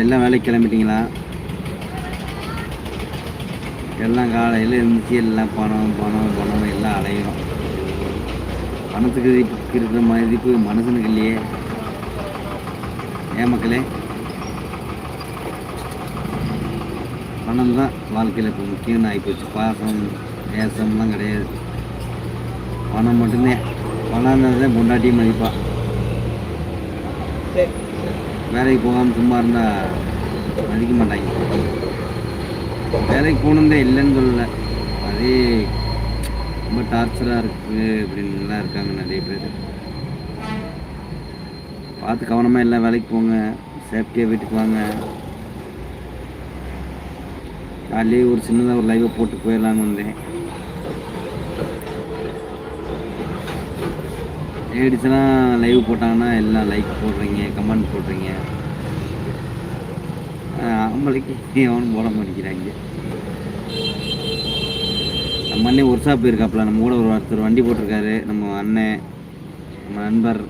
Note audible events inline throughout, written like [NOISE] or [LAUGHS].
எல்லாம் வேலைக்கு கிளம்பிட்டீங்களா? எல்லாம் காலையில் இருந்துச்சு எல்லாம் பணம் பணம் பணம் எல்லாம் அலையும் பணத்துக்கு இருக்கிற மதிப்பு மனுஷனுக்கு இல்லையே. ஏன் மக்களே? பணம் தான் வாழ்க்கையில் இப்போ முக்கியம்னு ஆகிப்போச்சு பாசம் நேசம்லாம் கிடையாது. பணம் மட்டும்தான் பணம் தான் பொண்டாட்டி மதிப்பாக வேலைக்கு போகாமல் சும்மா இருந்தால் மதிக்க மாட்டாங்க. வேலைக்கு போகணுந்தே இல்லைன்னு சொல்லல. அதே ரொம்ப டார்ச்சராக இருக்குது அப்படின்லாம் இருக்காங்க நிறைய பேர். பார்த்து கவனமாக எல்லாம் வேலைக்கு போங்க. சேஃப்டியாக வீட்டுக்கு வாங்க. காலையிலே ஒரு சின்னதாக ஒரு லைவை போட்டு போயிடலான்னு வந்தேன். லேடிஸ்லாம் லைவ் போட்டாங்கன்னா எல்லாம் லைக் போடுறீங்க கமெண்ட் போடுறீங்க. ஆம்பளைக்கு எவனும் போட மாட்டேங்கிறாங்க. நம்ம அண்ணன் ஒர்க் ஷாப் போயிருக்காப்புல நம்ம கூட ஒரு ஒருத்தர் வண்டி போட்டிருக்காரு நம்ம அண்ணன் நம்ம நண்பர்.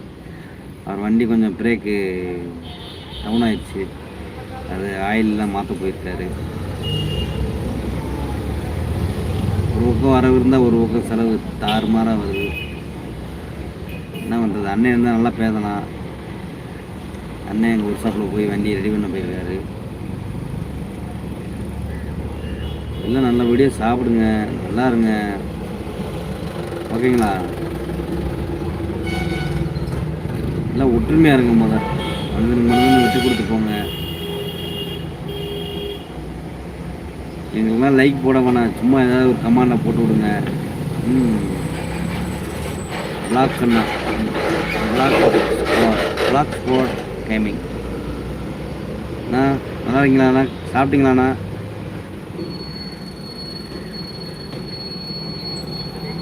அவர் வண்டி கொஞ்சம் பிரேக்கு டவுன் ஆயிடுச்சு. அது ஆயிலெலாம் மாற்ற போயிருக்காரு. ஒரு பக்கம் வரவு இருந்தால் ஒரு பக்கம் செலவு தாறுமாறாக வருது. பண்ணுறது அண்ணன் இருந்தால் நல்லா பேசலாம். அண்ணன் எங்கள் ஒர்க் ஷாப்பில் போய் வண்டியை ரெடி பண்ண போயிருக்காரு. எல்லாம் நல்லபடியாக சாப்பிடுங்க நல்லா இருங்க. ஓகேங்களா? எல்லாம் ஒற்றுமையாக இருங்க முதல் மனிதன் மனிதன் விட்டு கொடுத்து போங்க. எங்களுக்கெல்லாம் லைக் போட வேணாம். சும்மா ஏதாவது ஒரு கமாண்டை போட்டு விடுங்க. ம் black black black sport gaming அண்ணா நல்லா இருக்கீங்களாண்ணா சாப்பிட்டீங்களாண்ணா?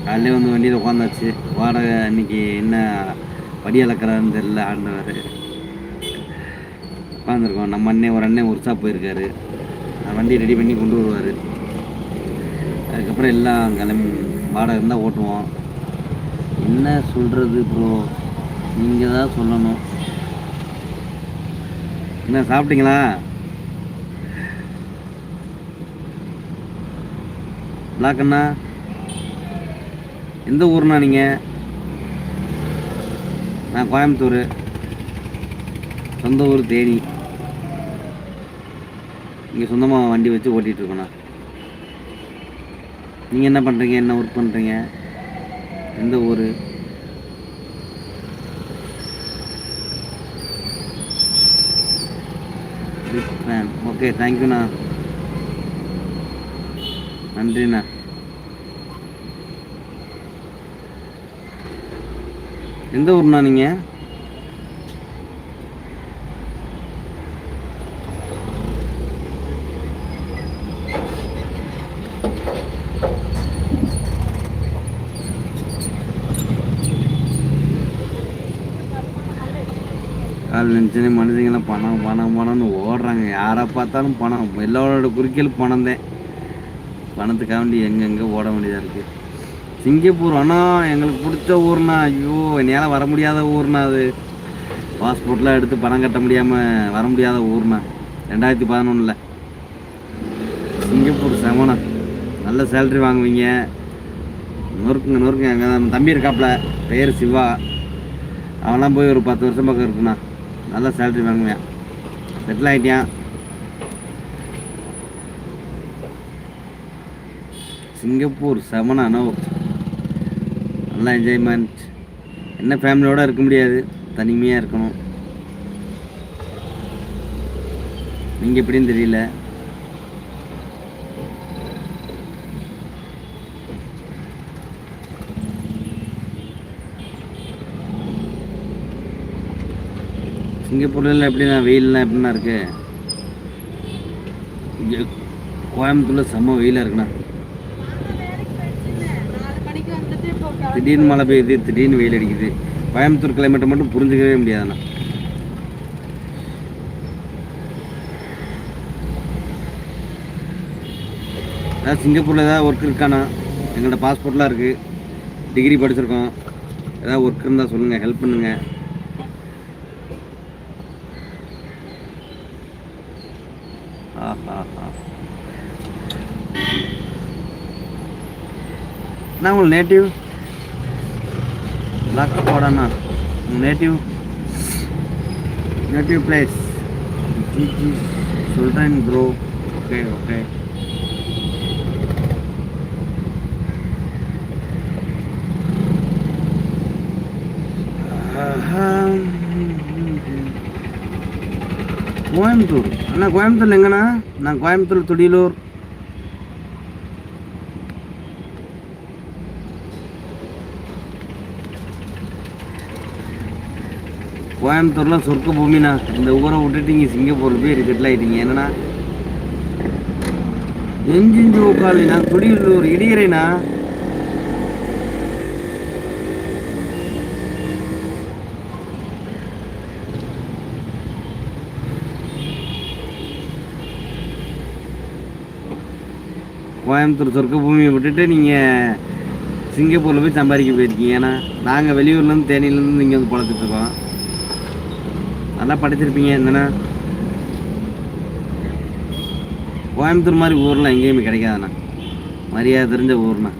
காலையிலே வந்து வண்டியில் உட்காந்தாச்சு வாடகை இன்னைக்கு என்ன படி அளக்கிறாருன்னு தெரியல ஆண்டவர். உட்காந்துருக்கோம் நம்ம அண்ணன் ஒரு அண்ணன் ஒர்க் ஷாப் போயிருக்காரு வண்டி ரெடி பண்ணி கொண்டு வருவார். அதுக்கப்புறம் எல்லாம் கிளம்பி வாடகை இருந்தால் ஓட்டுவோம். என்ன சொல்கிறது ப்ரோ நீங்கள் தான் சொல்லணும். என்ன சாப்பிட்டீங்களா? பிளாக் அண்ணா எந்த ஊர்ண்ணா நீங்கள் நான் கோயம்புத்தூர். சொந்த ஊர் தேனி. இங்கே சொந்தமாக வண்டி வச்சு ஓட்டிகிட்ருக்கோண்ணா நீங்கள் என்ன பண்ணுறீங்க என்ன ஒர்க் பண்ணுறீங்க எந்த ஊர் பிக் ஃபேன் ஓகே தேங்க்யூண்ணா நன்றிண்ணா எந்த ஊர்ண்ணா நீங்கள் கால் நினச்சனே மனுஷங்களாம் பணம் பணம் பணம்னு ஓடுறாங்க. யாரை பார்த்தாலும் பணம். எல்லாரோட குறிக்கல் பணம் தான். பணத்துக்காக வேண்டி எங்கெங்கே ஓட வேண்டியதாக இருக்குது சிங்கப்பூர் ஆனால் எங்களுக்கு பிடிச்ச ஊர்னா ஐயோ என்னால் வர முடியாத ஊர்னா அது. பாஸ்போர்ட்லாம் எடுத்து பணம் கட்ட முடியாமல் வர முடியாத ஊர்னா ரெண்டாயிரத்தி பதினொன்றில் சிங்கப்பூர் செவனா நல்ல சேல்ரி வாங்குவீங்க. நொறுக்குங்க நொறுக்குங்க. அங்கே தம்பி இருக்காப்புல பேர் சிவா. அவன்லாம் போய் ஒரு பத்து வருஷம் பக்கம் இருக்குண்ணா. நல்ல சேலரி வாங்குவேன். செட்டில் ஆகிட்டேன் சிங்கப்பூர் செவனா நோ நல்லா என்ஜாய்மெண்ட் என்ன ஃபேமிலியோடு இருக்க முடியாது. தனிமையாக இருக்கணும். நீங்கள் எப்படின்னு தெரியல. சிங்கப்பூர்ல எப்படிண்ணா வெயில்லாம் எப்படிண்ணா இருக்கு? இங்கே கோயம்புத்தூர்ல செம்ம வெயிலாக இருக்குண்ணா. திடீர்னு மழை பெய்யுது திடீர்னு வெயில் அடிக்குது. கோயம்புத்தூர் கிளைமேட்டை மட்டும் புரிஞ்சுக்கவே முடியாதுண்ணா. ஏதாவது சிங்கப்பூரில் ஏதாவது ஒர்க் இருக்காண்ணா? எங்கள்கிட்ட பாஸ்போர்ட்லாம் இருக்குது டிகிரி படிச்சிருக்கோம். ஏதாவது ஒர்க் இருந்தால் சொல்லுங்கள் ஹெல்ப் பண்ணுங்கள் [LAUGHS] நான் உங்கள் நேட்டிவ் லாக்க போடண்ணா உங்கள் நேட்டிவ் நேட்டிவ் பிளேஸ் ஜிஜி சொல்கிறேன் ப்ரோ ஓகே ஓகே கோயம்புத்தூர். அண்ணா கோயம்புத்தூர்ல எங்கண்ணா? நான் கோயம்புத்தூர் துடியலூர். கோயம்புத்தூர்லாம் சொர்க்க பூமிண்ணா. இந்த ஊரை விட்டுட்டு இங்கே சிங்கப்பூரில் போய் செட்டில் ஆகிட்டீங்க என்னண்ணா? எஞ்சிஞ்சு உட்காலி நான் துடியலூர் இடியறைண்ணா. கோயம்புத்தூர் சொர்க்க பூமியை விட்டுட்டு நீங்கள் சிங்கப்பூரில் போய் சம்பாதிக்க போயிருக்கீங்க. ஏன்னா நாங்கள் வெளியூர்லேருந்து தேனியிலேருந்து இங்கே வந்து பழச்சிட்டு நல்லா படிச்சிருப்பீங்க. என்னண்ணா கோயம்புத்தூர் மாதிரி ஊர்லாம் எங்கேயுமே கிடைக்காதுண்ணா. மரியாதை தெரிஞ்ச ஊர்ண்ணா.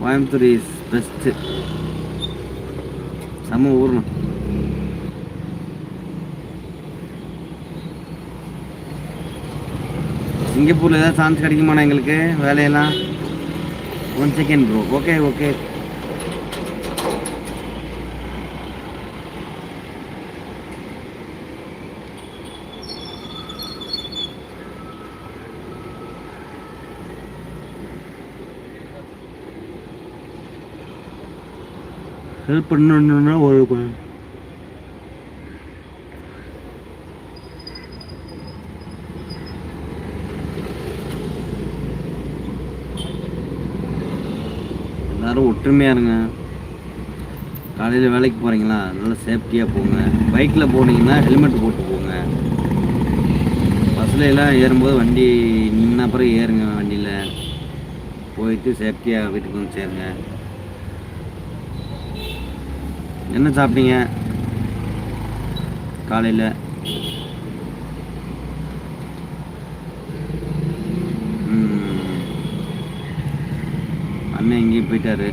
கோயம்புத்தூர் இஸ் பெஸ்ட்டு செம்ம ஊர்ண்ணா. சிங்கப்பூரில் ஏதாவது சான்ஸ் கிடைக்குமாண்ணா எங்களுக்கு? வேலையெல்லாம்? One second bro okay okay help பண்ணணுன்னா ஒரு எல்லாரும் ஒற்றுமையாக இருங்க. காலையில் வேலைக்கு போகிறீங்களா நல்லா சேஃப்டியாக போங்க. பைக்கில் போனீங்கன்னா ஹெல்மெட் போட்டு போங்க. பஸ்ல எல்லாம் ஏறும்போது வண்டி நின்ன அப்புறம் ஏறுங்க வண்டியில். போயிட்டு சேஃப்டியாக வீட்டுக்கு வந்து சேருங்க. என்ன சாப்பிட்டீங்க? காலையில். அண்ணன் எங்கேயும் போயிட்டார்.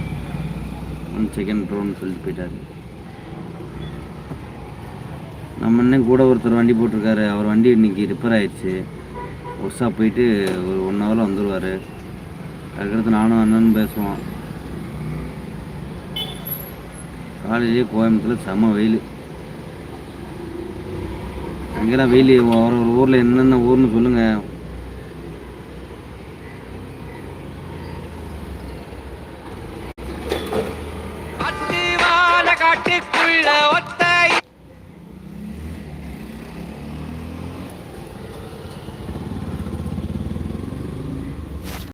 ஒன் செகண்ட் ப்ரோன்னு சொல்லிட்டு போயிட்டாரு. நம்ம அண்ணன் கூட ஒருத்தர் வண்டி போட்டிருக்காரு. அவர் வண்டி இன்னைக்கு ரிப்பேர் ஆயிடுச்சு. ஒர்ஸாக போயிட்டு ஒரு ஒன் ஹவரில் வந்துடுவார் அதுக்கடுத்து நானும் அண்ணனும் பேசுவோம். காலையிலேயே கோயம்புத்தூரில் செம வெயில். அங்கெல்லாம் வெயில். ஒரு ஒரு ஊரில் என்னென்ன ஊர்னு சொல்லுங்கள் அத்திவான காட்டுக்குள்ள ஒத்த